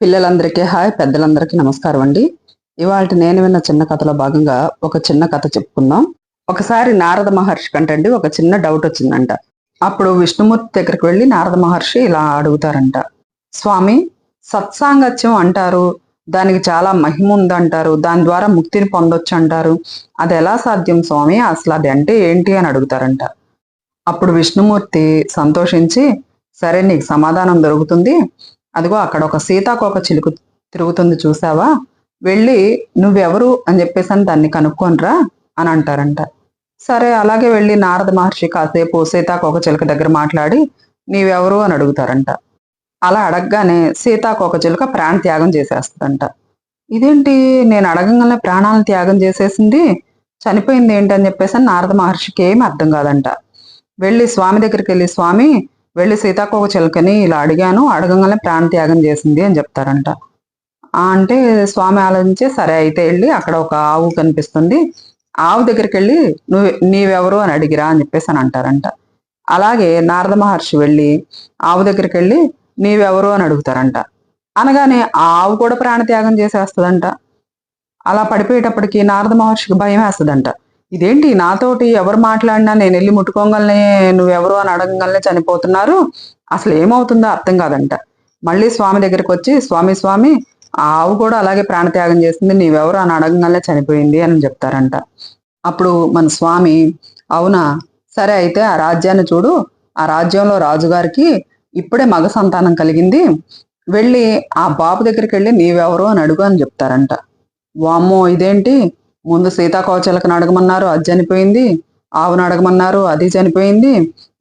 పిల్లలందరికీ హాయ్ పెద్దలందరికీ నమస్కారం అండి. ఇవాళ నేను విన్న చిన్న కథలో భాగంగా ఒక చిన్న కథ చెప్పుకుందాం. ఒకసారి నారద మహర్షి కంటండి ఒక చిన్న డౌట్ వచ్చిందంట. అప్పుడు విష్ణుమూర్తి దగ్గరికి వెళ్ళి నారద మహర్షి ఇలా అడుగుతారంట. స్వామి సత్సాంగత్యం అంటారు దానికి చాలా మహిమ ఉందంటారు దాని ద్వారా ముక్తిని పొందొచ్చు అంటారు అది ఎలా సాధ్యం స్వామి? అసలు అది అంటే ఏంటి అని అడుగుతారంట. అప్పుడు విష్ణుమూర్తి సంతోషించి సరే నీకు సమాధానం దొరుకుతుంది అదిగో అక్కడ ఒక సీతాకోక చిలుకు తిరుగుతుంది చూసావా? వెళ్ళి నువ్వెవరు అని చెప్పేసి అని దాన్ని కనుక్కొనిరా అని అంటారంట. సరే అలాగే వెళ్ళి నారద మహర్షి కాసేపు సీతాకోక చిలుక దగ్గర మాట్లాడి నీవెవరు? అని అడుగుతారంట. అలా అడగగానే సీతాకోక చిలుక ప్రాణ త్యాగం చేసేస్తుందంట. ఇదేంటి? నేను అడగంగానే ప్రాణాలను త్యాగం చేసేసింది? చనిపోయింది ఏంటి? అని చెప్పేసి నారద మహర్షికి ఏమి అర్థం కాదంట. వెళ్ళి స్వామి దగ్గరికి వెళ్ళి స్వామి వెళ్ళి సీతాకోక చిలకని ఇలా అడిగాను. అడగంగానే ప్రాణ త్యాగం చేసింది అని చెప్తారంట. అంటే స్వామి ఆలోచించి సరే అయితే వెళ్ళి అక్కడ ఒక ఆవు కనిపిస్తుంది. ఆవు దగ్గరికి వెళ్ళి నువ్వు నీవెవరు అని అడిగిరా అని చెప్పేసి అని అంటారంట. అలాగే నారద మహర్షి వెళ్ళి ఆవు దగ్గరికి వెళ్ళి నీవెవరు అని అడుగుతారంట. అనగానే ఆ ఆవు కూడా ప్రాణత్యాగం చేసేస్తుందంట. అలా పడిపోయేటప్పటికి నారద మహర్షికి భయం వేస్తుందంట. ఇదేంటి? నాతోటి ఎవరు మాట్లాడినా నేను వెళ్ళి ముట్టుకోగలనే నువ్వెవరు అని అడగగలనే చనిపోతున్నారు. అసలు ఏమవుతుందో అర్థం కాదంట. మళ్ళీ స్వామి దగ్గరికి వచ్చి స్వామి స్వామి ఆవు కూడా అలాగే ప్రాణత్యాగం చేసింది నీవెవరు అని అడగంగానే చనిపోయింది అని చెప్తారంట. అప్పుడు మన స్వామి అవునా? సరే అయితే ఆ రాజ్యాన్ని చూడు. ఆ రాజ్యంలో రాజుగారికి ఇప్పుడే మగ సంతానం కలిగింది. వెళ్ళి ఆ బాబు దగ్గరికి వెళ్ళి నీవెవరు అని అడుగు అని చెప్తారంట. వామ్మో! ఇదేంటి? ముందు సీతాకోచలకను అడగమన్నారు అది చనిపోయింది ఆవును అడగమన్నారు అది చనిపోయింది.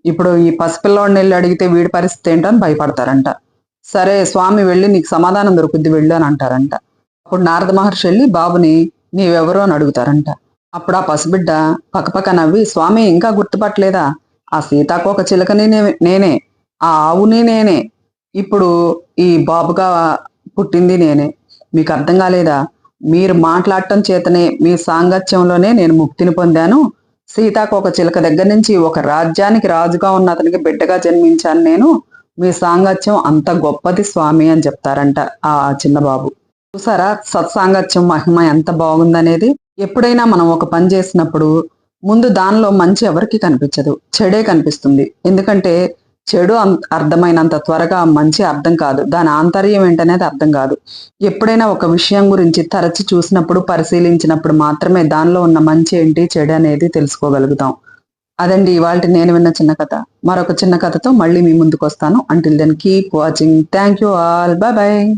ఇప్పుడు ఈ పసిపిల్లవాడిని వెళ్ళి అడిగితే వీడి పరిస్థితి ఏంటని భయపడతారంట. సరే స్వామి వెళ్ళి నీకు సమాధానం దొరుకుద్ది వెళ్ళు అని అంటారంట. అప్పుడు నారద మహర్షి వెళ్ళి బాబుని నీవెవరు అని అడుగుతారంట. అప్పుడు ఆ పసిబిడ్డ పక్కపక్క నవ్వి స్వామి ఇంకా గుర్తుపట్టలేదా? ఆ సీతాకోక చిలకని నేనే ఆ ఆవుని నేనే. ఇప్పుడు ఈ బాబుగా పుట్టింది నేనే. మీకు అర్థం కాలేదా? మీరు మాట్లాడటం చేతనే మీ సాంగత్యంలోనే నేను ముక్తిని పొందాను. సీతాకోక చిలక దగ్గర నుంచి ఒక రాజ్యానికి రాజుగా ఉన్న అతనికి బిడ్డగా జన్మించాను నేను. మీ సాంగత్యం అంత గొప్పది స్వామి అని చెప్తారంట ఆ చిన్న బాబు చూసారా? సత్సాంగత్యం మహిమ ఎంత బాగుందనేది. ఎప్పుడైనా మనం ఒక పని చేసినప్పుడు ముందు దానిలో మంచి ఎవరికి కనిపించదు. చెడే కనిపిస్తుంది. ఎందుకంటే చెడు అం- అర్థమైనంత త్వరగా మంచి అర్థం కాదు. దాని ఆంతర్యం ఏంటనేది అర్థం కాదు. ఎప్పుడైనా ఒక విషయం గురించి తరచి చూసినప్పుడు పరిశీలించినప్పుడు మాత్రమే దానిలో ఉన్న మంచి ఏంటి చెడు అనేది తెలుసుకోగలుగుతాం. అదండి ఇవాళ నేను విన్న చిన్న కథ. మరొక చిన్న కథతో మళ్ళీ మీ ముందుకు వస్తాను until then keep watching thank you all bye bye